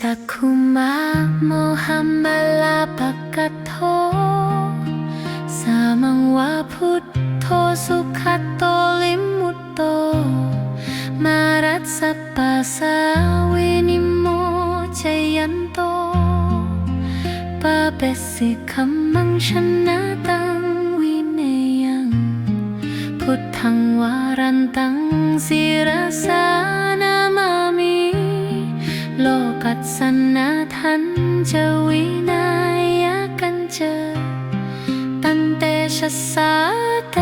จักคุมาโมหัมมาลาปะกะโท สามังวาพุทโธสุขโตลิมุตโต มารัสปัสสาวินิโมชยันโตปะเปสิคัมมังชนะตังวิเนยัง พุทธังวารันตังศิรสา สสนาทันจะวินายกันเจอ ตันเตชะสาเต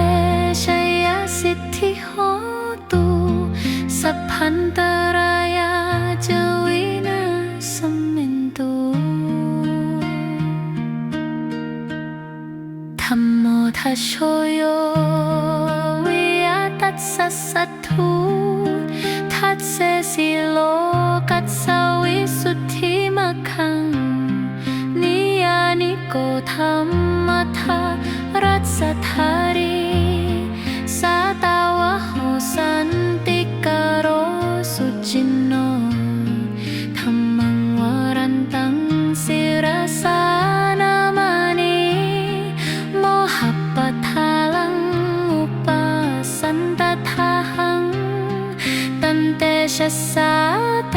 ชยสิทธิโหตุสัพพันตรายาจะวินาสมินตุธัมโมทัชโชโยวิยตัสสะสัทธุทัสเสสิโล รรมทารัสสธารีสาตาวะโหสันติกโรสุจินโนธรรมังวรันตังศิรสานามานิโมหัปปะทาลังอุปาสันตทาหังตันเตชะสาเต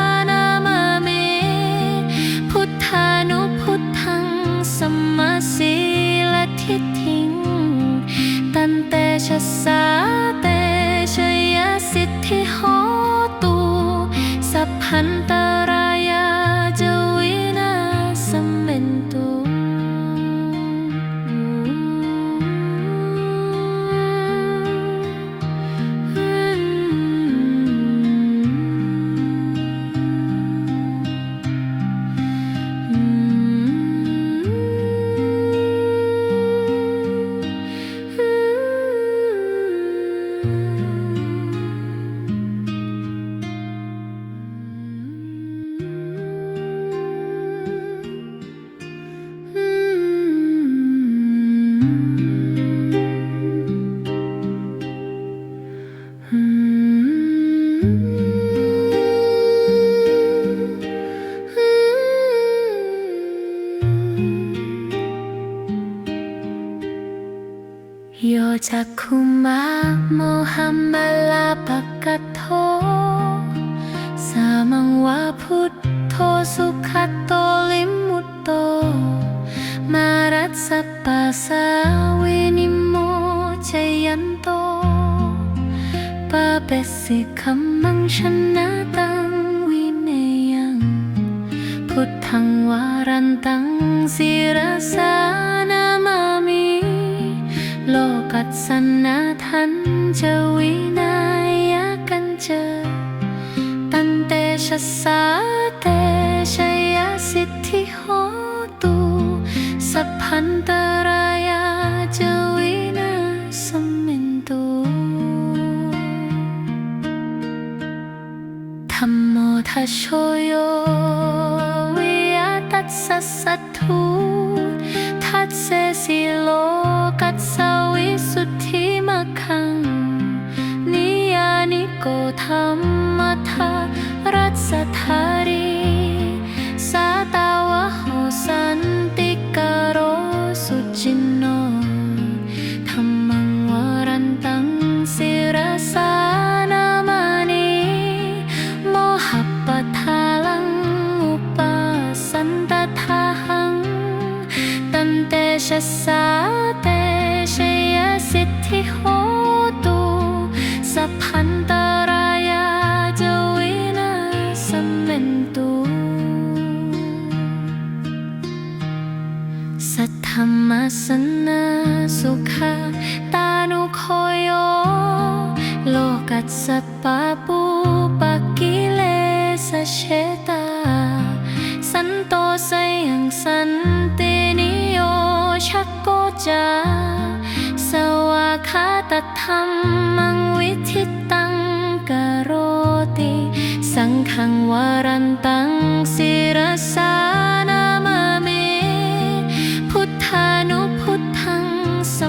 สัพ ลาปะกโทสามังวาพุทโธสุขโตลิมุตโต มารัสปัสสาวินิโมชยันโตปะเปสิคัมมังชนะตังวิเนยังพุทธังวารันตังศิรสานามามิโลกัสสนาทัน จะวินายกันเจอตันเตชะสาเตชยสิทธิโหตุสัพพันตรายาจะวินาสมินตุธัมโมทัชโชโยวิยตัสสะสัทธุทัสเสสิโลกัสส sementu Sathamasana sukha tanukoyo lokat sapapu pakile sasheta santo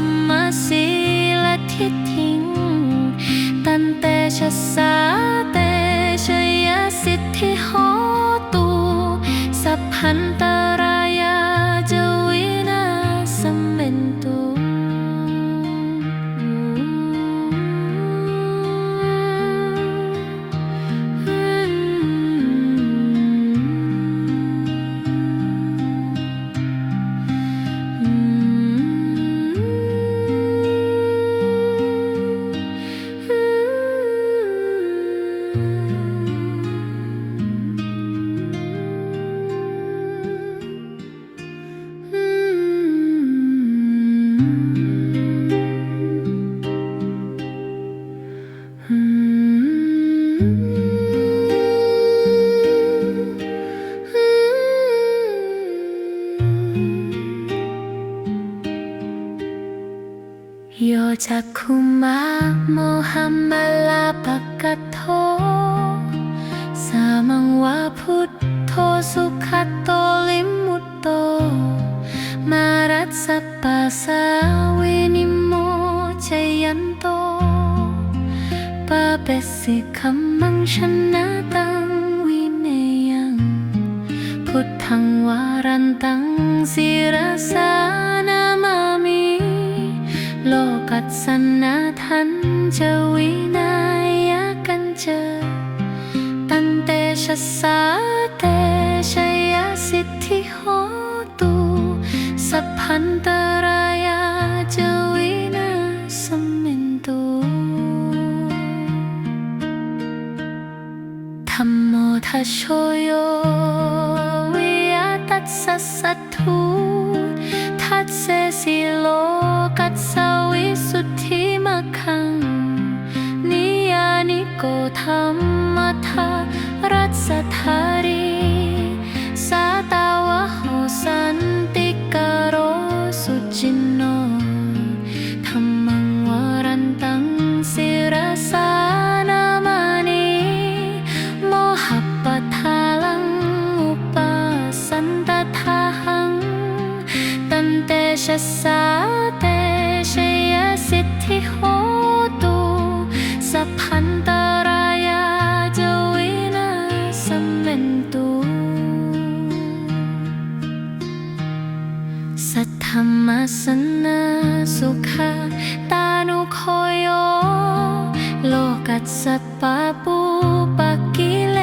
มมาสีลทิฏฐิง ตันเตชะสาเตชยสิทธิโหตุสัพพันต จักคุมาโมหัมมาลาปะกะโทสามังวาพุทโธสุขโตลิมุตโต มารัสปปะสาวินิโมชยันโตปะเปสิคัมมังชนะตังวิเนยัง พุทธังวารันตังศิรสา โลกัสสนาทันจะวินายกันเจอตันเตชะสาเตชยสิทธิโหตุสัพพันตรายาจะวินาสมินตุธัมโมทัชโชโยวิยตัสสะสัทธุทัสเสสิโล รัส สนาสุขาตานุโคโย โลกัสสปะปูปะกิเล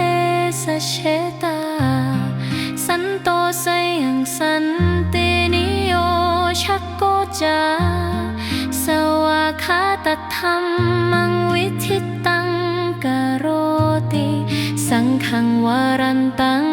สเชตา สันโตสยังสันตินิโยชักโกจา สวาคาตธรรมังวิทิตังกโรติ สังฆังวรันตัง